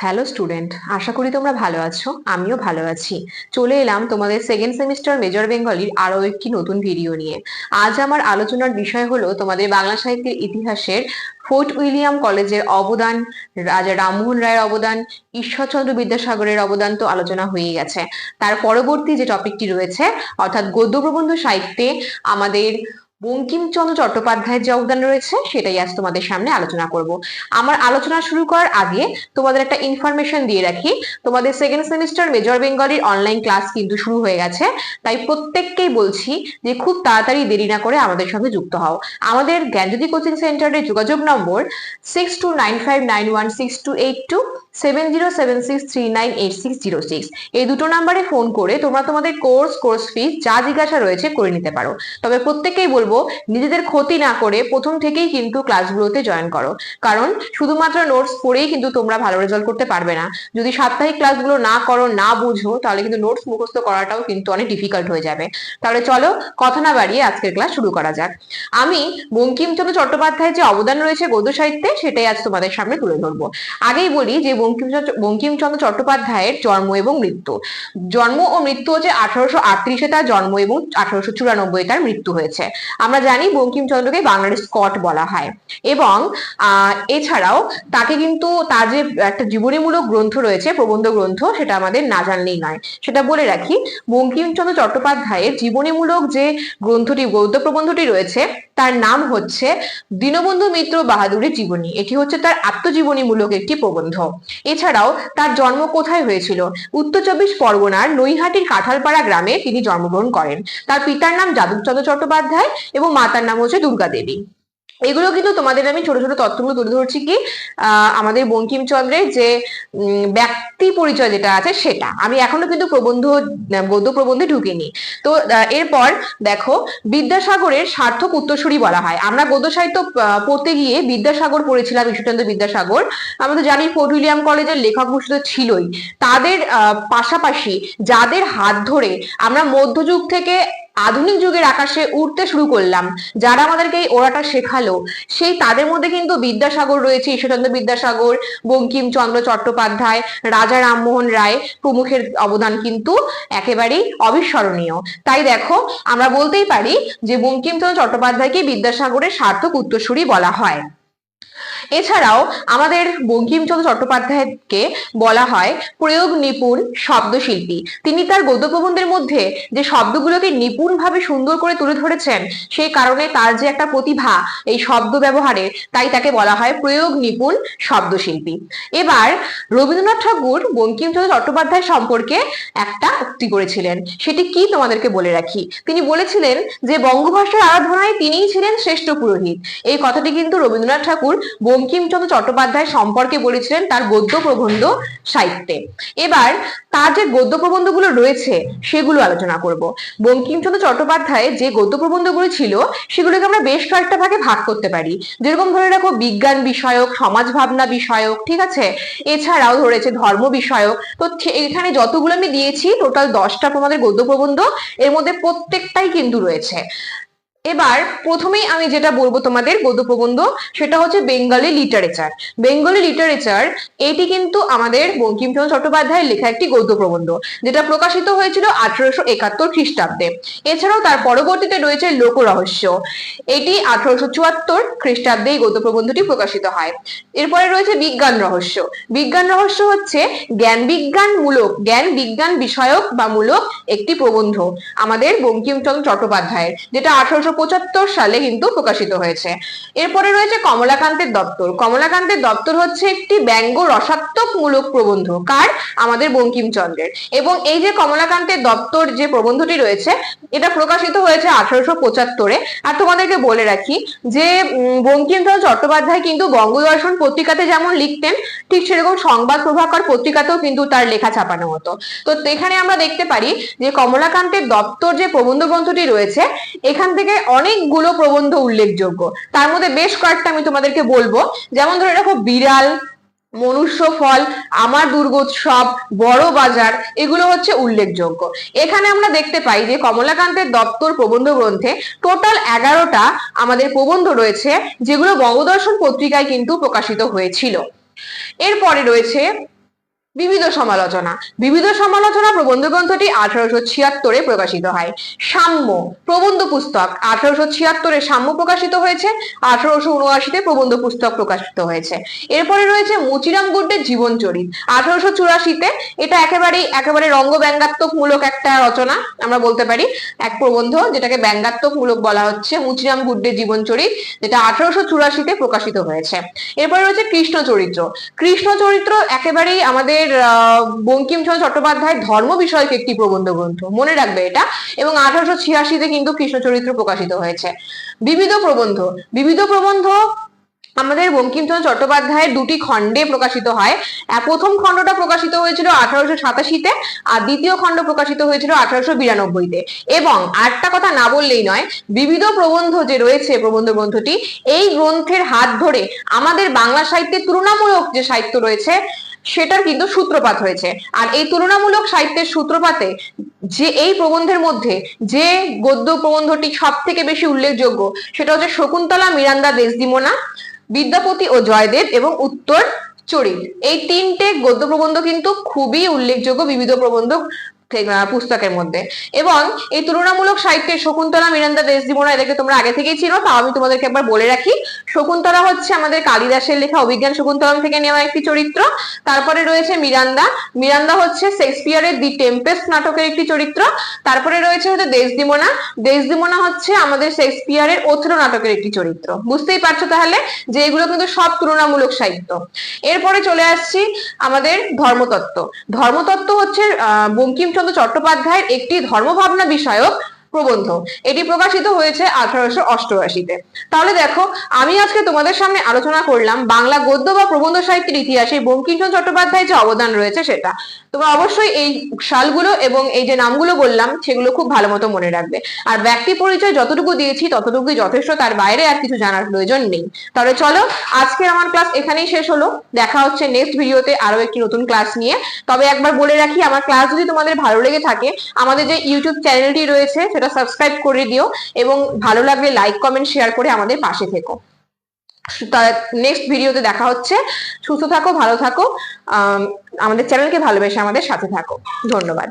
Hello student আশা করি তোমরা ভালো আছো, আমিও ভালো আছি। চলে এলাম তোমাদের সেকেন্ড সেমিস্টার মেজর বেঙ্গলির আরও একটি নতুন ভিডিও নিয়ে। আজ আমার আলোচনার বিষয় হলো তোমাদের বাংলা সাহিত্যের ইতিহাসের ফোর্ট উইলিয়াম কলেজের অবদান, রাজা রামমোহন রায়ের অবদান, ঈশ্বরচন্দ্র বিদ্যাসাগরের অবদান তো আলোচনা হয়ে গেছে। তার পরবর্তী যে টপিকটি রয়েছে, অর্থাৎ গদ্য প্রবন্ধ সাহিত্যে আমাদের বঙ্কিমচন্দ্র চট্টোপাধ্যায়ের যে অবদান রয়েছে, সেটাই আজ তোমাদের সামনে আলোচনা করব। আমার আলোচনা শুরু করার আগে তোমাদের একটা ইনফরমেশন দিয়ে রাখি। তোমাদের সেকেন্ড সেমিস্টার মেজর বেঙ্গলির অনলাইন ক্লাস কিন্তু শুরু হয়ে গেছে। তাই প্রত্যেককেই বলছি যে খুব তাড়াতাড়ি দেরি না করে আমাদের সঙ্গে যুক্ত হও। আমাদের জ্ঞানজ্যোতি কোচিং সেন্টারের যোগাযোগ number six two nine five nine one six two eight two seven zero seven six three nine eight six zero six এই দুটো নাম্বারে ফোন করে তোমরা তোমাদের কোর্স কোর্স ফিস যা জিজ্ঞাসা রয়েছে করে নিতে পারো। তবে প্রত্যেককেই বলব, নিজেদের ক্ষতি না করে প্রথম থেকেই কিন্তু ক্লাসগুলোতে জয়েন করো। কারণ শুধুমাত্র নোটস পড়েই কিন্তু তোমরা ভালো রেজাল্ট করতে পারবে না। যদি সাপ্তাহিক ক্লাসগুলো না করো, না বুঝো, তাহলে কিন্তু নোটস মুখস্থ করাটাও কিন্তু অনেক ডিফিকাল্ট হয়ে যাবে। তাহলে চলো কথা না বাড়িয়ে আজকের ক্লাস শুরু করা যাক। আমি বঙ্কিমচন্দ্র চট্টোপাধ্যায়ের যে অবদান রয়েছে গদ্য সাহিত্যে, সেটাই আজ তোমাদের সামনে তুলে ধরবো। আগেই বলি যে বঙ্কিমচন্দ্র বঙ্কিমচন্দ্র চট্টোপাধ্যায়ের জন্ম এবং মৃত্যু। জন্ম ও মৃত্যু হচ্ছে আঠারোশো আটত্রিশে তার জন্ম এবং আঠারোশো চুরানব্বই তার মৃত্যু হয়েছে। আমরা জানি বঙ্কিমচন্দ্রকে বাংলার স্কট বলা হয়। এবং এছাড়াও তাকে কিন্তু তার যে একটা জীবনীমূলক গ্রন্থ রয়েছে, প্রবন্ধ গ্রন্থ, সেটা আমাদের না জানলেই নয়। সেটা বলে রাখি, বঙ্কিমচন্দ্র চট্টোপাধ্যায়ের জীবনীমূলক যে গ্রন্থটি গদ্য প্রবন্ধটি রয়েছে, তার নাম হচ্ছে দীনবন্ধু মিত্র বাহাদুরের জীবনী। এটি হচ্ছে তার আত্মজীবনীমূলক একটি প্রবন্ধ। এছাড়াও তার জন্ম কোথায় হয়েছিল? উত্তর চব্বিশ পরগনার নৈহাটির কাঁঠালপাড়া গ্রামে তিনি জন্মগ্রহণ করেন। তার পিতার নাম যাদবচন্দ্র চট্টোপাধ্যায় এবং মাতার নাম হচ্ছে দুর্গা দেবী। এগুলো কিন্তু তোমাদের আমি ছোট ছোট তথ্যগুলো তুলে ধরছি কি আমাদের বঙ্কিমচন্দ্রের যে ব্যক্তি পরিচয় যেটা আছে সেটা। আমি এখনও কিন্তু প্রবন্ধ, গদ্য প্রবন্ধে ঢুকিনি। তো এরপর দেখো, বিদ্যাসাগরের সার্থক উত্তরসূরি বলা হয়। আমরা গদ্য সাহিত্য পড়তে গিয়ে বিদ্যাসাগর পড়েছিলাম, ঈশ্বরচন্দ্র বিদ্যাসাগর। আমরা তো জানি ফোর্ট উইলিয়াম কলেজের লেখক ভূষিত ছিলই। তাদের পাশাপাশি যাদের হাত ধরে আমরা মধ্যযুগ থেকে আধুনিক যুগের আকাশে উঠতে শুরু করলাম। যারা আমাদেরকে এই ওড়াটা শেখালো, সেই তাদের মধ্যে কিন্তু বিদ্যাসাগর রয়েছে, ঈশ্বরচন্দ্র বিদ্যাসাগর, বঙ্কিমচন্দ্র চট্টোপাধ্যায়, রাজা রামমোহন রায়, প্রমুখের অবদান কিন্তু একেবারেই অবিস্মরণীয়। তাই দেখো, আমরা বলতেই পারি যে বঙ্কিমচন্দ্র চট্টোপাধ্যায়কে বিদ্যাসাগরের সার্থক উত্তরসূরি বলা হয়। এছাড়াও আমাদের বঙ্কিমচন্দ্র চট্টোপাধ্যায়কে বলা হয় প্রয়োগ নিপুণ শব্দশিল্পী। তিনি তার গদ্য প্রবন্ধের মধ্যে যে শব্দগুলোকে নিপুণভাবে সুন্দর করে তুলে ধরেছেন সেই কারণে তার যে একটা প্রতিভা এই শব্দ ব্যবহারে, তাই তাকে বলা হয় প্রয়োগ নিপুণ শব্দশিল্পী। এবার রবীন্দ্রনাথ ঠাকুর বঙ্কিমচন্দ্র চট্টোপাধ্যায় সম্পর্কে একটা উক্তি করেছিলেন। সেটি কি তোমাদেরকে বলে রাখি? তিনি বলেছিলেন যে বঙ্গভাষার আরাধনায় তিনিই ছিলেন শ্রেষ্ঠ পুরোহিত। এই কথাটি কিন্তু রবীন্দ্রনাথ ঠাকুর বঙ্কিমচন্দ্র চট্টোপাধ্যায় সম্পর্কে বলেছিলেন তার গদ্য প্রবন্ধ সাহিত্যে। এবার তার যে গদ্য প্রবন্ধগুলো রয়েছে, সেগুলো আলোচনা করব। বঙ্কিমচন্দ্র চট্টোপাধ্যায় যে গদ্য প্রবন্ধগুলো ছিল, সেগুলোকে আমরা বেশ কয়েকটা ভাগে ভাগ করতে পারি। যেরকম ধরে রাখো, বিজ্ঞান বিষয়ক, সমাজ ভাবনা বিষয়ক, ঠিক আছে? এছাড়াও ধরেছে ধর্ম বিষয়ক। তো এখানে যতগুলো আমি দিয়েছি টোটাল দশটা তোমাদের গদ্য প্রবন্ধ, এর মধ্যে প্রত্যেকটাই কিন্তু রয়েছে। এবার প্রথমেই আমি যেটা বলব তোমাদের গদ্য প্রবন্ধ, সেটা হচ্ছে বেঙ্গলি লিটারেচার বেঙ্গলি লিটারেচার এটি কিন্তু আমাদের বঙ্কিমচন্দ্র চট্টোপাধ্যায়ের লেখা একটি গদ্য প্রবন্ধ, যেটা প্রকাশিত হয়েছিল আঠারোশো একাত্তর খ্রিস্টাব্দে। এছাড়াও তার পরবর্তীতে রয়েছে লোকরহস্য। এটি আঠারোশো চুয়াত্তর খ্রিস্টাব্দে এই গদ্য প্রবন্ধটি প্রকাশিত হয়। এরপরে রয়েছে বিজ্ঞান রহস্য। বিজ্ঞান রহস্য হচ্ছে জ্ঞান বিজ্ঞান মূলক, জ্ঞান বিজ্ঞান বিষয়ক বা মূলক একটি প্রবন্ধ আমাদের বঙ্কিমচন্দ্র চট্টোপাধ্যায়ের, যেটা আঠারোশো পঁচাত্তর সালে কিন্তু প্রকাশিত হয়েছে। এরপরে রয়েছে কমলাকান্তের দপ্তর। কমলাকান্তের দপ্তর হচ্ছে একটি ব্যঙ্গ রসাত্মক মূলক প্রবন্ধ, কার? আমাদের বঙ্কিমচন্দ্রের। এবং এই যে কমলাকান্তের দপ্তর যে প্রবন্ধটি রয়েছে, এটা প্রকাশিত হয়েছে আঠারোশো পঁচাত্তরে। আর তোমাদেরকে বলে রাখি যে বঙ্কিমচন্দ্র চট্টোপাধ্যায় কিন্তু বঙ্গদর্শন পত্রিকাতে যেমন লিখতেন, ঠিক সেরকম সংবাদ প্রভাকর পত্রিকাতেও কিন্তু তার লেখা ছাপানো হতো। তো এখানে আমরা দেখতে পারি যে কমলাকান্তের দপ্তর যে প্রবন্ধ গ্রন্থটি রয়েছে, এখান থেকে অনেকগুলো প্রবন্ধ উল্লেখযোগ্য। তার মধ্যে বেশ কয়েকটা আমি তোমাদেরকে বলব। যেমন ধরে রাখো বিড়াল, মনুষ্য ফল, আমার দুর্গোৎসব, বড় বাজার, এগুলো হচ্ছে উল্লেখযোগ্য। এখানে আমরা দেখতে পাই যে কমলাকান্তের দপ্তর প্রবন্ধ গ্রন্থে টোটাল এগারোটা আমাদের প্রবন্ধ রয়েছে, যেগুলো বঙ্গদর্শন পত্রিকায় কিন্তু প্রকাশিত হয়েছিল। এরপরে রয়েছে বিবিধ সমালোচনা। বিবিধ সমালোচনা প্রবন্ধ গ্রন্থটি আঠারোশো ছিয়াত্তরে প্রকাশিত হয়। সাম্য, প্রবন্ধ পুস্তক। আঠারোশো ছিয়াত্তরে সাম্য প্রকাশিত হয়েছে। আঠারোশো উনআশিতে প্রবন্ধ পুস্তক প্রকাশিত হয়েছে। এরপরে রয়েছে মুচিরাম গুড্ডের জীবন চরিত। আঠারোশো চুরাশিতে এটা একেবারে রঙ্গ ব্যঙ্গাত্মক মূলক একটা রচনা, আমরা বলতে পারি। এক প্রবন্ধ যেটাকে ব্যঙ্গাত্মক মূলক বলা হচ্ছে, মুচিরাম গুড্ডের জীবন চরিত, যেটা আঠারোশো চুরাশিতে প্রকাশিত হয়েছে। এরপরে রয়েছে কৃষ্ণ চরিত্র। কৃষ্ণ চরিত্র একেবারেই আমাদের আহ, বঙ্কিমচন্দ্র চট্টোপাধ্যায়ের ধর্ম বিষয়ক একটি প্রবন্ধ গ্রন্থ। মনে রাখবে এটা। এবং আঠারোশো ছিয়াশিতে কিন্তু কৃষ্ণ চরিত্র প্রকাশিত হয়েছে। বিবিধ প্রবন্ধ। বিবিধ প্রবন্ধ আমাদের বঙ্কিমচন্দ্র চট্টোপাধ্যায়ের দুটি খণ্ডে প্রকাশিত হয়। প্রথম খণ্ডটা প্রকাশিত হয়েছিল আঠারোশো সাতাশিতে আর দ্বিতীয় খণ্ড প্রকাশিত হয়েছিল আঠারোশো বিরানব্বইতে। এবং আরেকটা কথা না বললেই নয় বিবিধ প্রবন্ধ যে রয়েছে প্রবন্ধ গ্রন্থটি এই গ্রন্থের হাত ধরে আমাদের বাংলা সাহিত্যের তুলনামূলক যে সাহিত্য রয়েছে সেটার কিন্তু সূত্রপাত হয়েছে। আর এই তুলনামূলক সাহিত্যের সূত্রপাতে যে এই প্রবন্ধের মধ্যে যে গদ্য প্রবন্ধটি সব থেকে বেশি উল্লেখযোগ্য সেটা হচ্ছে শকুন্তলা, মিরান্দা, দেশদিমোনা, বিদ্যাপতি ও জয়দেব এবং উত্তর চরিত এই তিনটে গদ্য প্রবন্ধ কিন্তু খুবই উল্লেখযোগ্য বিবিধ প্রবন্ধ পুস্তকের মধ্যে। এবং এই তুলনামূলক সাহিত্যের শকুন্তলা, মিরান্দা, দেশদিমোনা এদেরকে তোমরা আগে থেকেই ছিল তাও আমি তোমাদেরকে একবার বলে রাখি। শকুন্তলা হচ্ছে আমাদের কালিদাসের লেখা অভিজ্ঞান শকুন্তলম থেকে নেওয়া একটি চরিত্র। তারপরে রয়েছে মিরান্দা। মিরান্দা হচ্ছে শেক্সপিয়ারের দি টেম্পেস্ট নাটকের একটি চরিত্র। তারপরে রয়েছে হচ্ছে দেশদিমোনা। দেশদিমোনা হচ্ছে আমাদের শেক্সপিয়ারের ওথেলো নাটকের একটি চরিত্র। বুঝতেই পারছ তাহলে যে এগুলো কিন্তু সব তুলনামূলক সাহিত্য। এরপরে চলে আসছি আমাদের ধর্মতত্ত্ব। ধর্মতত্ত্ব হচ্ছে আহ, বঙ্কিমচন্দ্র চট্টোপাধ্যায়ের একটি ধর্মভাবনা বিষয়ক প্রবন্ধ। এটি প্রকাশিত হয়েছে আঠারোশো অষ্টআশিতে। তাহলে দেখো, আমি আজকে তোমাদের সামনে আলোচনা করলাম বাংলা গদ্য বা প্রবন্ধ সাহিত্যের ইতিহাসে বঙ্কিমচন্দ্র চট্টোপাধ্যায় যে অবদান রয়েছে সেটা। তোমরা অবশ্যই এই সালগুলো এবং এই যে নামগুলো বললাম, সেগুলো খুব ভালো মতো মনে রাখবে। আর ব্যক্তি পরিচয় যতটুকু দিয়েছি, ততটুকুই যথেষ্ট, তার বাইরে আর কিছু জানার প্রয়োজন নেই। তাহলে চলো আজকে আমার ক্লাস এখানেই শেষ হলো। দেখা হচ্ছে নেক্সট ভিডিওতে আরও একটি নতুন ক্লাস নিয়ে। তবে একবার বলে রাখি, আমার ক্লাস যদি তোমাদের ভালো লেগে থাকে, আমাদের যে ইউটিউব চ্যানেলটি রয়েছে, সেটা সাবস্ক্রাইব করে দিও এবং ভালো লাগলে লাইক কমেন্ট শেয়ার করে আমাদের পাশে থেকো। নেক্সট ভিডিওতে দেখা হচ্ছে। সুস্থ থাকো ভালো থাকো। আম, আমাদের চ্যানেলকে ভালোবেসে আমাদের সাথে থাকো। ধন্যবাদ।